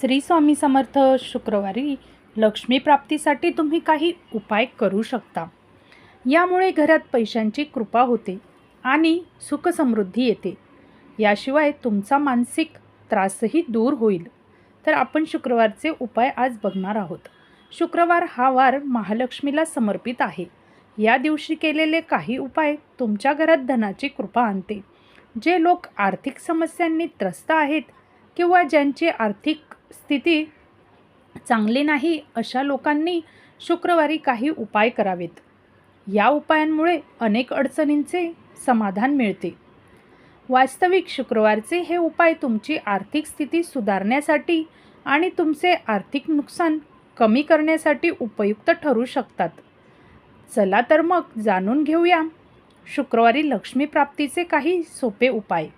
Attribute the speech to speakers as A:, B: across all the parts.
A: श्री स्वामी समर्थ शुक्रवारी लक्ष्मी प्राप्तीसाठी तुम्ही काही उपाय करू शकता. यामुळे घरात पैशांची कृपा होते आणि सुखसमृद्धी येते. याशिवाय तुमचा मानसिक त्रासही दूर होईल. तर आपण शुक्रवारचे उपाय आज बघणार आहोत. शुक्रवार हा वार महालक्ष्मीला समर्पित आहे. या दिवशी केलेले काही उपाय तुमच्या घरात धनाची कृपा आणते. जे लोक आर्थिक समस्यांनी त्रस्त आहेत किंवा ज्यांची आर्थिक स्थिती चांगली नाही अशा लोकांनी शुक्रवारी काही उपाय करावेत. या उपायांमुळे अनेक अडचणींचे समाधान मिळते. वास्तविक शुक्रवारचे हे उपाय तुमची आर्थिक स्थिती सुधारण्यासाठी आणि तुमचे आर्थिक नुकसान कमी करण्यासाठी उपयुक्त ठरू शकतात. चला तर मग जाणून घेऊया शुक्रवारी लक्ष्मी प्राप्तीचे काही सोपे उपाय.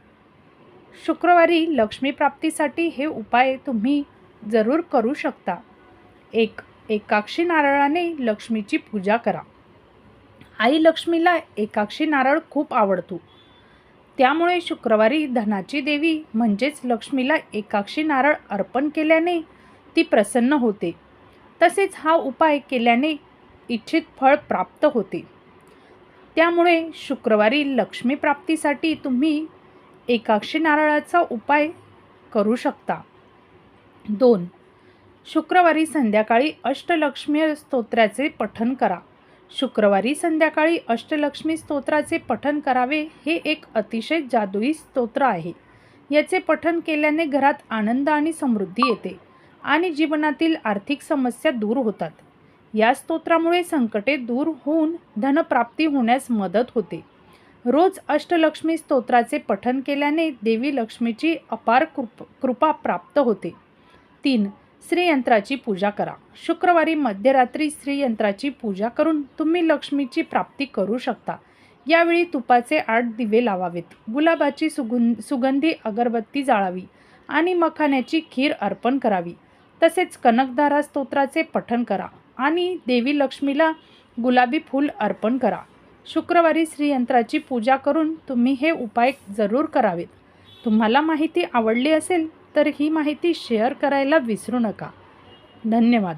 A: शुक्रवारी लक्ष्मी प्राप्तीसाठी हे उपाय तुम्ही जरूर करू शकता. एक एकाक्षी नारळाने लक्ष्मीची पूजा करा. आई लक्ष्मीला एकाक्षी नारळ खूप आवडतो. त्यामुळे शुक्रवारी धनाची देवी म्हणजेच लक्ष्मीला एकाक्षी नारळ अर्पण केल्याने ती प्रसन्न होते. तसेच हा उपाय केल्याने इच्छित फळ प्राप्त होते. त्यामुळे शुक्रवारी लक्ष्मी प्राप्तीसाठी तुम्ही एकाक्षी नारळाचा उपाय करू शकता. दोन शुक्रवारी संध्याकाळी अष्टलक्ष्मी स्तोत्राचे पठन करा. शुक्रवारी संध्याकाळी अष्टलक्ष्मी स्तोत्राचे पठन करावे हे एक अतिशय जादुई स्तोत्र आहे. याचे पठन केल्याने घरात आनंद आणि समृद्धी येते आणि जीवनातील आर्थिक समस्या दूर होतात. या स्तोत्रामुळे संकटे दूर होऊन धनप्राप्ती होण्यास मदत होते. रोज अष्टलक्ष्मी स्तोत्राचे पठन केल्याने देवी लक्ष्मीची अपार कृप कृपा प्राप्त होते. तीन श्रीयंत्राची पूजा करा. शुक्रवारी मध्यरात्री श्रीयंत्राची पूजा करून तुम्ही लक्ष्मीची प्राप्ती करू शकता. यावेळी तुपाचे आठ दिवे लावावेत. गुलाबाची सुगुं सुगंधी अगरबत्ती जाळावी आणि मखाण्याची खीर अर्पण करावी. तसेच कनकधारा स्तोत्राचे पठन करा आणि देवी लक्ष्मीला गुलाबी फूल अर्पण करा. शुक्रवारी श्रीयंत्राची पूजा करून तुम्ही हे उपाय जरूर करावेत. तुम्हाला माहिती आवडली असेल तर ही माहिती शेअर करायला विसरू नका. धन्यवाद.